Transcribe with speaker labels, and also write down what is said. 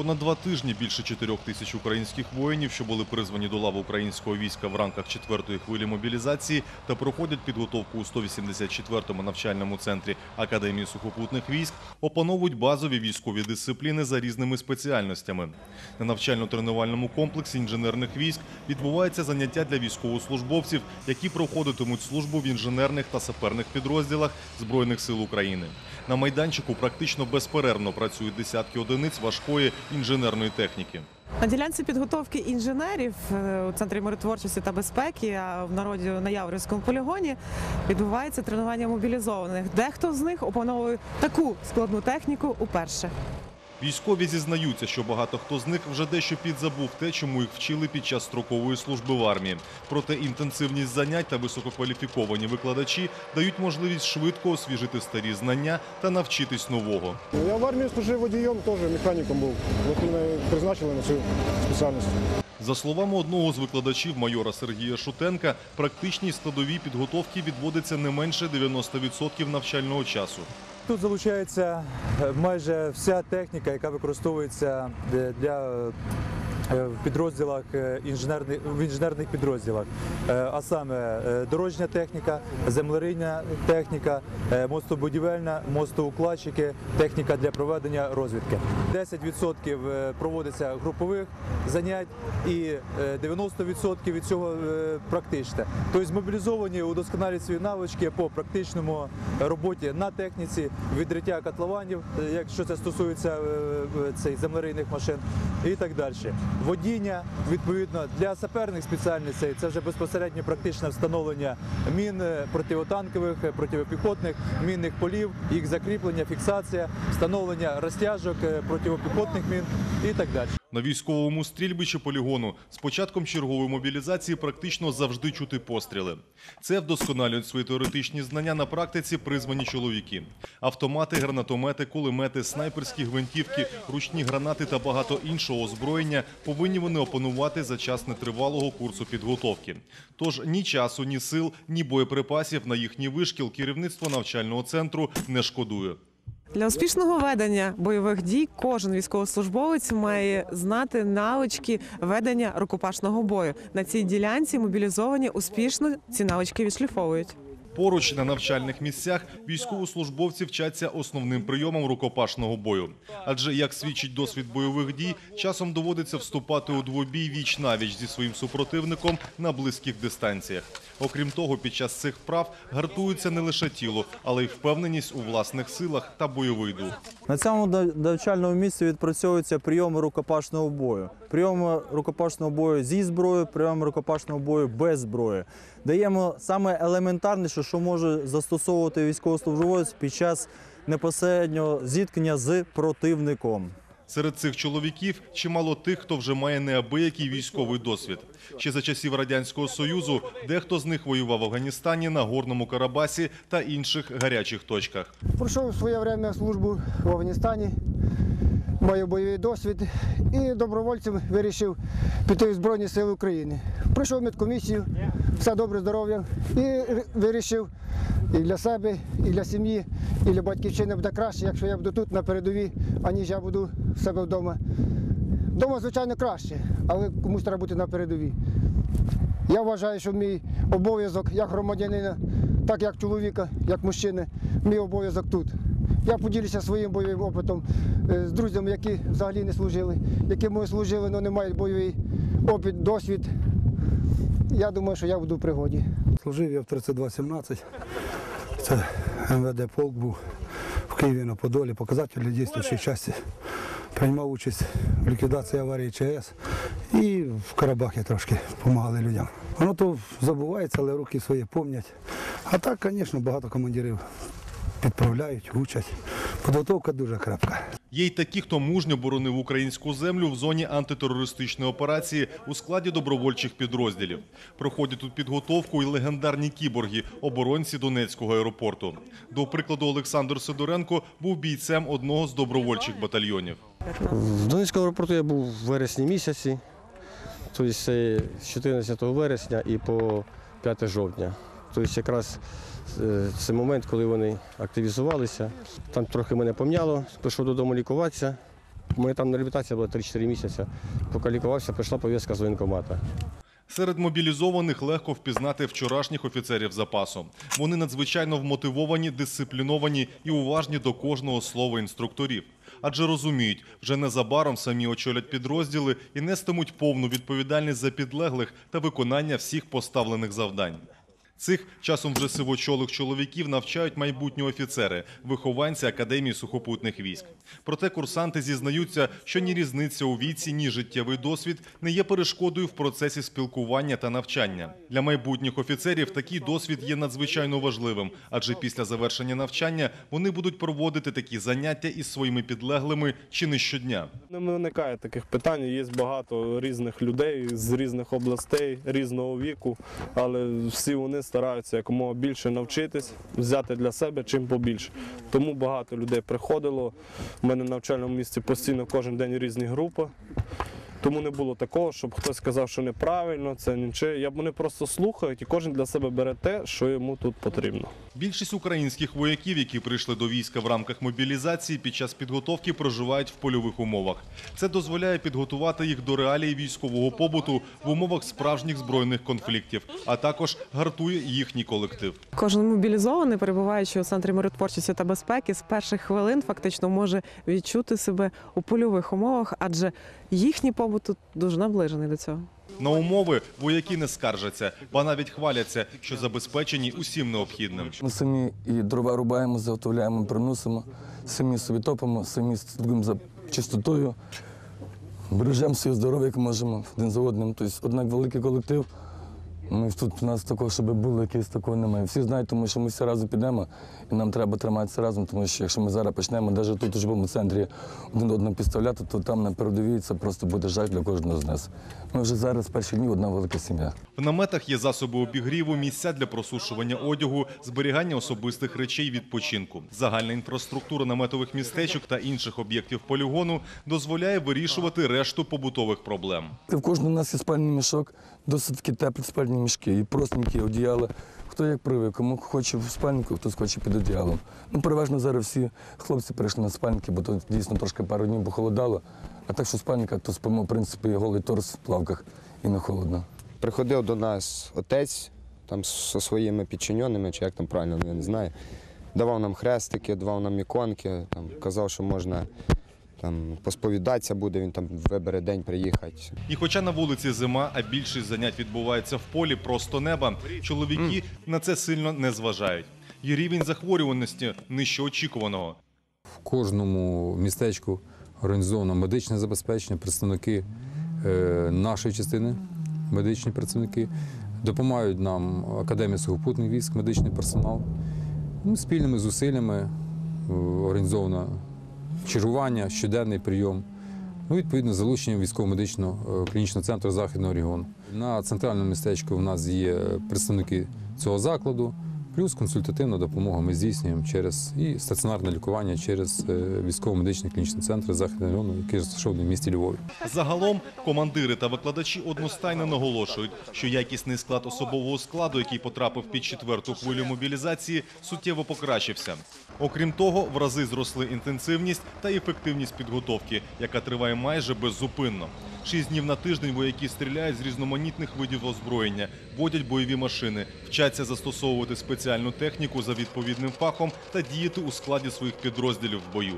Speaker 1: Понад два тижні більше чотирьох тисяч українських воїнів, що були призвані до лав українського війська в рамках четвертої хвилі мобілізації та проходять підготовку у 184-му навчальному центрі Академії сухопутних військ, опановують базові військові дисципліни за різними спеціальностями. На навчально-тренувальному комплексі інженерних військ відбуваються заняття для військовослужбовців, які проходитимуть службу в інженерних та саперних підрозділах Збройних сил України. На майданчику практично безперервно працюють десятки одиниць важкої інженерної техніки.
Speaker 2: На ділянці підготовки інженерів е, у центрі миротворчості та безпеки, а в народі на Яврівському полігоні відбувається тренування мобілізованих. Дехто з них опановує таку складну техніку уперше.
Speaker 1: Військові зізнаються, що багато хто з них вже дещо підзабув те, чому їх вчили під час строкової служби в армії. Проте інтенсивність занять та висококваліфіковані викладачі дають можливість швидко освіжити старі знання та навчитись нового.
Speaker 3: Я в армії служив водієм, теж механіком був. От призначили на цю спеціальність.
Speaker 1: За словами одного з викладачів майора Сергія Шутенка, практичній складовій підготовки відводиться не менше 90% навчального часу.
Speaker 4: Тут залучається е, майже вся техніка, яка використовується е, для в підрозділах е, інженерних в інженерних підрозділах, Е, а саме е, дорожня техніка, землерийна техніка, е, мостобудівельна, мостоукладчики, техніка для проведення розвідки. 10% е, проводиться групових занять і е, 90% від цього е, практичне. Тобто змобілізовані удосконалюють свої навички по практичному роботі на техніці, відриття котлованів, е, якщо це стосується е, е, цей землерийних машин, і так далі. Водіння відповідно для саперних спеціальностей це вже безпосередньо практичне встановлення мін протитанкових, противотанкових, е, протипіхотних, мінних полів, їх закріплення, фіксація, встановлення розтяжок противопіхотних протипіхотних мін і так далі.
Speaker 1: На військовому стрільбищі полігону з початком чергової мобілізації практично завжди чути постріли. Це вдосконалюють свої теоретичні знання на практиці призвані чоловіки. Автомати, гранатомети, кулемети, снайперські гвинтівки, ручні гранати та багато іншого озброєння повинні вони опанувати за час нетривалого курсу підготовки. Тож ні часу, ні сил, ні боєприпасів на їхній вишкіл керівництво навчального центру не шкодує.
Speaker 2: Для успішного ведення бойових дій кожен військовослужбовець має знати навички ведення рукопашного бою. На цій ділянці мобілізовані успішно ці навички відшліфовують.
Speaker 1: Поруч на навчальних місцях військовослужбовці вчаться основним прийомам рукопашного бою. Адже, як свідчить досвід бойових дій, часом доводиться вступати у двобій віч навіч зі своїм супротивником на близьких дистанціях. Окрім того, під час цих вправ гартується не лише тіло, але й впевненість у власних силах та бойовий дух.
Speaker 4: На цьому нав- навчальному місці відпрацьовуються прийоми рукопашного бою. Прийоми рукопашного бою зі зброєю, прийоми рукопашного бою без зброї. Даємо саме елементарніше, що може застосовувати військовослужбовець під час непосереднього зіткнення з противником.
Speaker 1: Серед цих чоловіків чимало тих, хто вже має неабиякий військовий досвід. Ще за часів радянського союзу дехто з них воював в Афганістані, на горному Карабасі та інших гарячих точках.
Speaker 3: Пройшов своє время службу в Афганістані, маю бойовий досвід і добровольцем вирішив піти в Збройні Сили України. Пройшов медкомісію, все добре, здоров'я і вирішив і для себе, і для сім'ї, і для батьківщини буде краще, якщо я буду тут на передовій, аніж я буду в себе вдома. Вдома, звичайно, краще, але комусь треба бути на передовій. Я вважаю, що мій обов'язок як громадянина, так як чоловіка, як мужчини, мій обов'язок тут. Я поділюся своїм бойовим опитом е, з друзями, які взагалі не служили, які ми служили, але не мають бойовий опит, досвід. Я думаю, що я буду в пригоді.
Speaker 5: Служив я в 3217. Це МВД полк був в Києві на Подолі, показателі дійсності часті. Приймав участь в ліквідації аварії ЧАЕС і в Карабахі трошки допомагали людям. Воно то забувається, але руки свої пам'ять. А так, звісно, багато командирів підправляють, учать. Підготовка дуже крепка.
Speaker 1: Є й такі, хто мужньо боронив українську землю в зоні антитерористичної операції у складі добровольчих підрозділів. Проходять тут підготовку і легендарні кіборги, оборонці Донецького аеропорту. До прикладу, Олександр Сидоренко був бійцем одного з добровольчих батальйонів.
Speaker 6: В Донецькому аеропорту я був в вересні місяці, тобто з 14 вересня і по 5 жовтня. Тобто якраз е, це момент, коли вони активізувалися. Там трохи мене помняло, пішов додому лікуватися. Моя там реабілітація була 3-4 місяці. Поки лікувався, прийшла повістка з воєнкомата.
Speaker 1: Серед мобілізованих легко впізнати вчорашніх офіцерів запасу. Вони надзвичайно вмотивовані, дисципліновані і уважні до кожного слова інструкторів. Адже розуміють, вже незабаром самі очолять підрозділи і нестимуть повну відповідальність за підлеглих та виконання всіх поставлених завдань. Цих часом вже сивочолих чоловіків навчають майбутні офіцери, вихованці Академії сухопутних військ. Проте курсанти зізнаються, що ні різниця у віці, ні життєвий досвід не є перешкодою в процесі спілкування та навчання. Для майбутніх офіцерів такий досвід є надзвичайно важливим, адже після завершення навчання вони будуть проводити такі заняття із своїми підлеглими чи не щодня.
Speaker 7: Не виникає таких питань. Є багато різних людей з різних областей, різного віку, але всі вони стараються якомога більше навчитись, взяти для себе чим побільше. Тому багато людей приходило. У мене в навчальному місці постійно кожен день різні групи. Тому не було такого, щоб хтось сказав, що неправильно, це нічого. Я вони просто слухають і кожен для себе бере те, що йому тут потрібно.
Speaker 1: Більшість українських вояків, які прийшли до війська в рамках мобілізації, під час підготовки проживають в польових умовах. Це дозволяє підготувати їх до реалій військового побуту в умовах справжніх збройних конфліктів, а також гартує їхній колектив.
Speaker 2: Кожен мобілізований, перебуваючи у центрі миротворчості та безпеки, з перших хвилин фактично може відчути себе у польових умовах, адже їхній побут тут дуже наближений до цього.
Speaker 1: На умови вояки не скаржаться, ба навіть хваляться, що забезпечені усім необхідним.
Speaker 8: Ми самі і дрова рубаємо, заготовляємо, приносимо, самі собі топимо, самі слідкуємо за чистотою, бережемо своє здоров'я, як можемо один за одним. Тобто, однак великий колектив. Ми тут у нас такого, щоб було якесь такого немає. Всі знають, тому що ми всі разом підемо, і нам треба триматися разом, тому що якщо ми зараз почнемо, навіть тут у живому центрі один одного підставляти, то там на передовій це просто буде жах для кожного з нас. Ми вже зараз перші дні одна велика сім'я.
Speaker 1: В наметах є засоби обігріву, місця для просушування одягу, зберігання особистих речей відпочинку. Загальна інфраструктура наметових містечок та інших об'єктів полігону дозволяє вирішувати решту побутових проблем.
Speaker 8: В кожного у нас є спальний мішок, досить таки теплі спальні мішки, і простенькі, і одіяла. Хто як привик, кому хоче в спальнику, хтось хоче під одіялом. Ну, переважно зараз всі хлопці перейшли на спальники, бо тут дійсно трошки пару днів похолодало. А так, що в спальниках, то спимо, в принципі, голий торс в плавках і не холодно.
Speaker 9: Приходив до нас отець там зі своїми підчиненими, чи як там правильно, я не знаю. Давав нам хрестики, давав нам іконки, там, казав, що можна там, посповідатися буде, він там вибере день приїхати.
Speaker 1: І хоча на вулиці зима, а більшість занять відбувається в полі просто неба, чоловіки на це сильно не зважають. І рівень захворюваності нижче очікуваного.
Speaker 10: В кожному містечку організовано медичне забезпечення, представники е, нашої частини, медичні працівники, допомагають нам Академія сухопутних військ, медичний персонал. Ну, спільними зусиллями е, організовано чергування, щоденний прийом. Ну, відповідно, залучення військово-медичного е, клінічного центру західного регіону. На центральному містечку у нас є представники цього закладу, плюс консультативна допомога ми здійснюємо через і стаціонарне лікування через е, військово-медичний клінічний центр західного району, який розташований в місті Львові.
Speaker 1: Загалом командири та викладачі одностайно наголошують, що якісний склад особового складу, який потрапив під четверту хвилю мобілізації, суттєво покращився. Окрім того, в рази зросли інтенсивність та ефективність підготовки, яка триває майже беззупинно. Шість днів на тиждень вояки стріляють з різноманітних видів озброєння, водять бойові машини, вчаться застосовувати спеціальну техніку за відповідним фахом та діяти у складі своїх підрозділів в бою.